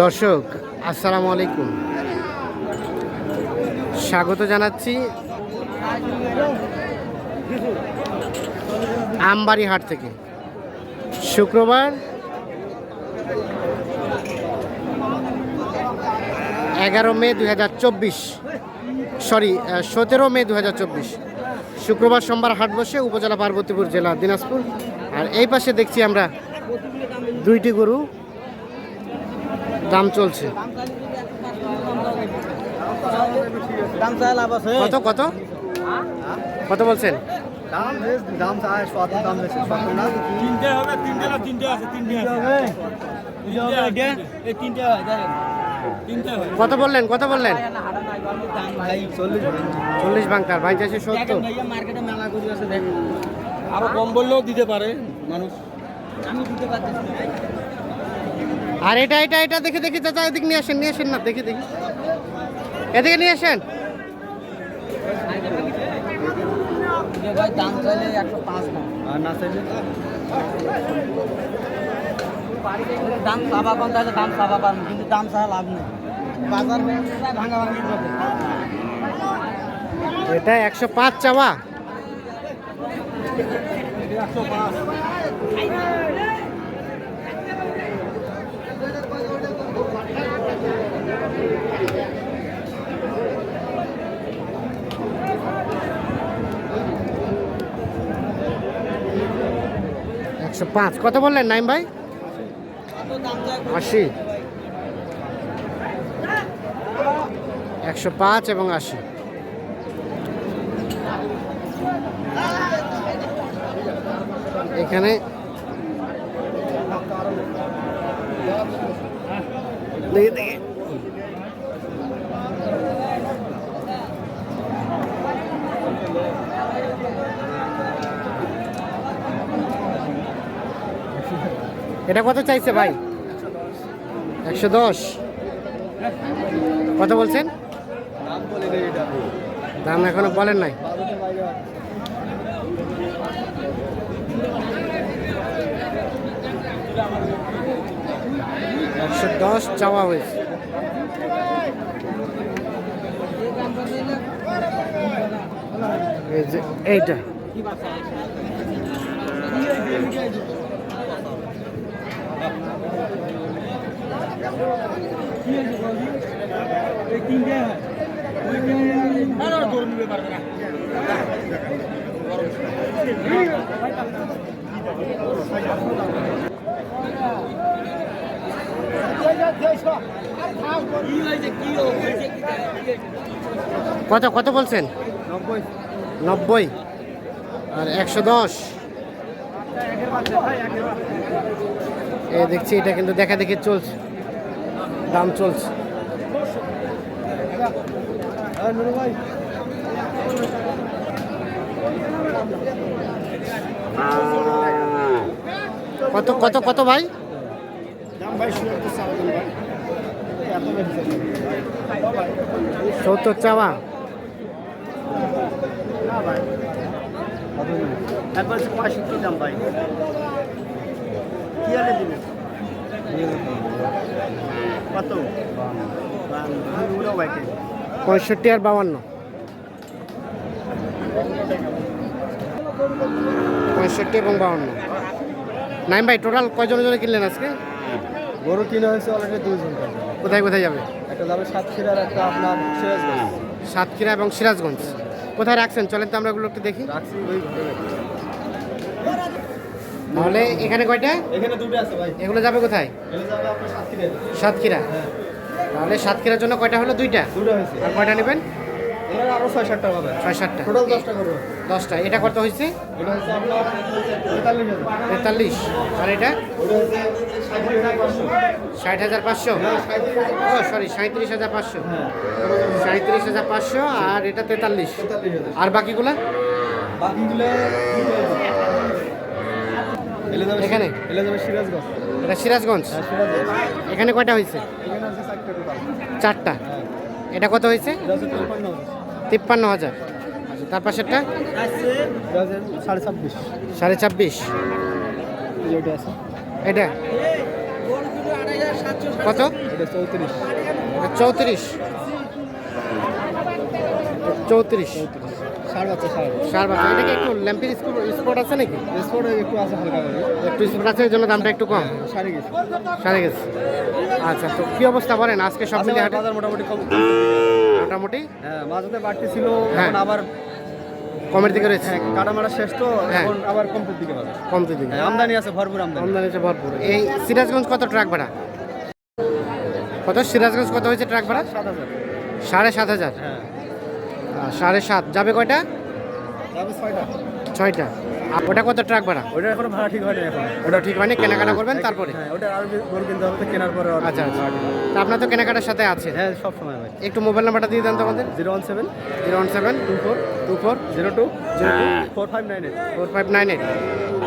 দর্শক, আসসালামু আলাইকুম। স্বাগত জানাচ্ছি আমবাড়ি হাট থেকে। শুক্রবার এগারো মে দু হাজার চব্বিশ, সরি সতেরো মে দু হাজার চব্বিশ। শুক্রবার সোমবার হাট বসে উপজেলা পার্বতীপুর জেলা দিনাজপুর। আর এই পাশে দেখছি আমরা দুইটি গরু। দাম চলছে। কত কত? কত বলছেন? দাম বেশ দাম চাই সত্তর দাম বেশি সত্তর তিনটে হবে তিনটে তিনটে আছে তিনটে হবে? এই হবে এটা এই তিনটে তিনটে কত বললেন কত বললেন? ভাই চল্লিশ বাংকার ভাই চাইছে সত্তর। মার্কেটে মেলা করে আছে দেখেন। আরও কম বললেও দিতে পারে মানুষ। আমি দিতে ভাই। আর এটা এটা এটা, দেখে দেখে, চাচা, এদিকে নিয়ে আসেন নিয়ে আসেন না, দেখে, দেখি। এদিকে নিয়ে আসেন। দাম চাইলে দাম পান কিন্তু দাম চাওয়া লাভ নেই এটা একশো পাঁচ চাওয়া। একশো পাঁচ একশো পাঁচ। কত বললেন নাইম ভাই? আশি। একশো পাঁচ এবং আশি। এখানে দেখি দেখি। এটা কত চাইছে ভাই? একশো দশ। কত বলছেন? দাম এখনও বলেন নাই। একশো দশ চাওয়া হয়েছে। এইটা গরু নিতে পারবে না কত কত বলছেন? নব্বই। আর একশো দশ। দেখছি এটা কিন্তু দেখা দেখি চলছে। দাম চলছে। কত কত কত ভাই? সত্তর চাওয়া। একবার পঁয়ষট্টি দাম ভাই। কি দিবেন? কত? পঁয়ষট্টি আর বাউান্ন। পঁয়ষট্টি এবং বাউান্ন। নাইম ভাই টোটাল কয়জনের জন্য কিনলেন আজকে? গরু কিনা হয়েছে অলরেডি দুইজন কোথায় কোথায় যাবে? একটা যাবে সাতক্ষীরার একটা আপনার সিরাজগঞ্জ। সাতক্ষীরা এবং সিরাজগঞ্জ। কোথায় রাখছেন? চলেন তো আমরা ওগুলো একটু দেখি। রাখছি ওই তাহলে এখানে কয়টা? এখানে দুটো আছে ভাই। এগুলো যাবে কোথায়? এগুলো যাবে আপনার সাতক্ষীরার সাতক্ষীরা। হ্যাঁ। তাহলে সাতক্ষীরার জন্য কয়টা হলো? দুইটা? দুটো হয়েছে। আর কয়টা নেবেন? এর আরও ছয় সাতটা হবে। ছয় সাতটা টোটাল দশটা করব। দশটা। এটা কত হয়েছে? এটা হচ্ছে আপনার তেতাল্লিশ তেতাল্লিশ। আর এটা? ষাট হাজার পাঁচশো? হ্যাঁ ও সরি সাঁত্রিশ হাজার পাঁচশো। হ্যাঁ। সাঁত্রিশ হাজার পাঁচশো আর এটা তেতাল্লিশ। আর বাকিগুলা? বাকিগুলো এখানে? সিরাজগঞ্জ। এটা সিরাজগঞ্জ? হ্যাঁ এখানে কয়টা হয়েছে? চারটে হ্যাঁ। এটা কত হয়েছে? তিপ্পান্ন হাজার। আচ্ছা তার পাশেরটা? সাড়ে ছাব্বিশ। সাড়ে ছাব্বিশ। এটা? কত? চৌত্রিশ। চৌত্রিশ। চৌত্রিশ। সাড়ে বাচ্চা সার বাচ্চা। এটা কি একটু ল্যাম্পির স্পট আছে নাকি? একটু আছে হালকা একটু স্পট আছে এই জন্য দামটা একটু কম? সাড়ে গেছে। সাড়ে গেছে। আচ্ছা তো কি অবস্থা বলেন? আজকে সব বাজার মোটামুটি কম। মোটামুটি? হ্যাঁ মাঝে বাড়তি ছিল হ্যাঁ। এখন আবার কমের দিকে রয়েছে। হ্যাঁ মারা শেষ তো হ্যাঁ। এখন আবার দিকে বাজার। কমতে দিকে। হ্যাঁ, আমদানি আছে ভরপুর আমদানি। আমদানি হচ্ছে ভরপুর। এই সিরাজগঞ্জ কত ট্রাক ভাড়া? কত? সিরাজগঞ্জ কত হয়েছে ট্রাক ভাড়া? সাত হাজার। সাড়ে সাত হাজার। হ্যাঁ। সাড়ে সাত। যাবে কয়টা? ছয়টা। ছয়টা। আর ওটা কত ট্রাক ভাড়া? ওটা এখন ভাড়া ঠিক হয়নি এখন। ওটা ঠিক হয়নি? কেনাকাটা করবেন তারপরে? হ্যাঁ ওটা আর গরু কিনতে হবে কেনার পরে আচ্ছা আচ্ছা। তা আপনার তো কেনাকাটার সাথে আছে। হ্যাঁ সব সময় ভাই একটু মোবাইল নাম্বারটা দিয়ে দেন তো আমাদের zero one seven. Zero one seven. Two four. Two four. Zero two. Zero two. Four five nine eight. Four five nine eight.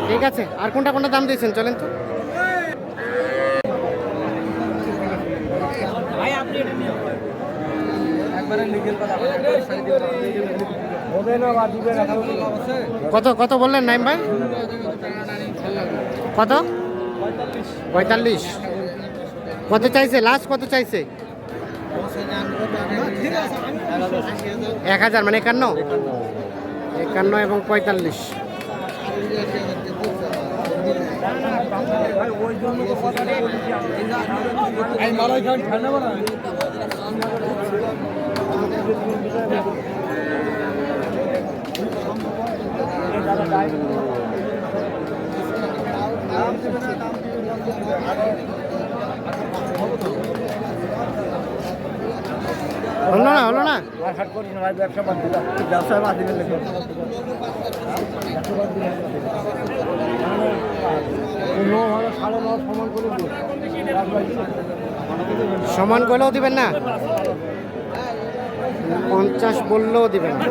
ঠিক আছে। আর কোনটা কোনটা দাম দিয়েছেন? চলেন তো একবারে লিগেল কথা হবে না বা দিবে না কত কত বললেন নাইম ভাই? কত? পঁয়তাল্লিশ। কত চাইছে? লাস্ট কত চাইছে? এক হাজার মানে একান্ন? একান্ন এবং পঁয়তাল্লিশ। হলো না হলো না? সমান করলেও দিবেন না? পঞ্চাশ বললেও দিবেন না।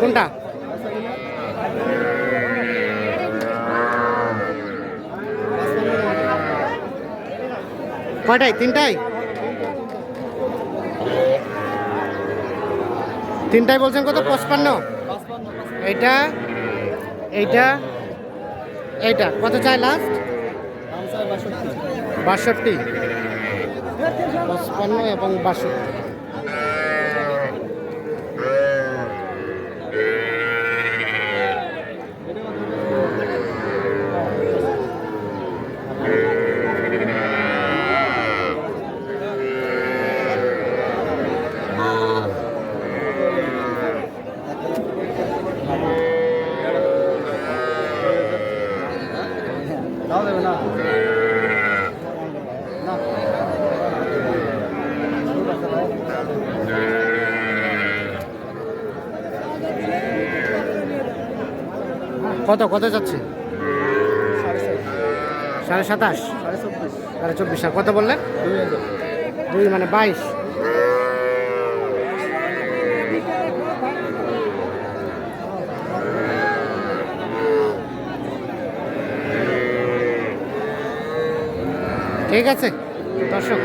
কোনটা? কয়টাই তিনটাই তিনটাই বলছেন কত? পঁচপান্ন? এইটা এইটা এইটা। কত চাই লাস্ট বাষট্টি। পঁচপান্ন এবং বাষট্টি। কত কত যাচ্ছে? সাড়ে সাতাশ। সাড়ে চব্বিশ। আর কত বললেন? দুই হাজার দুই মানে বাইশ। ঠিক আছে। 要社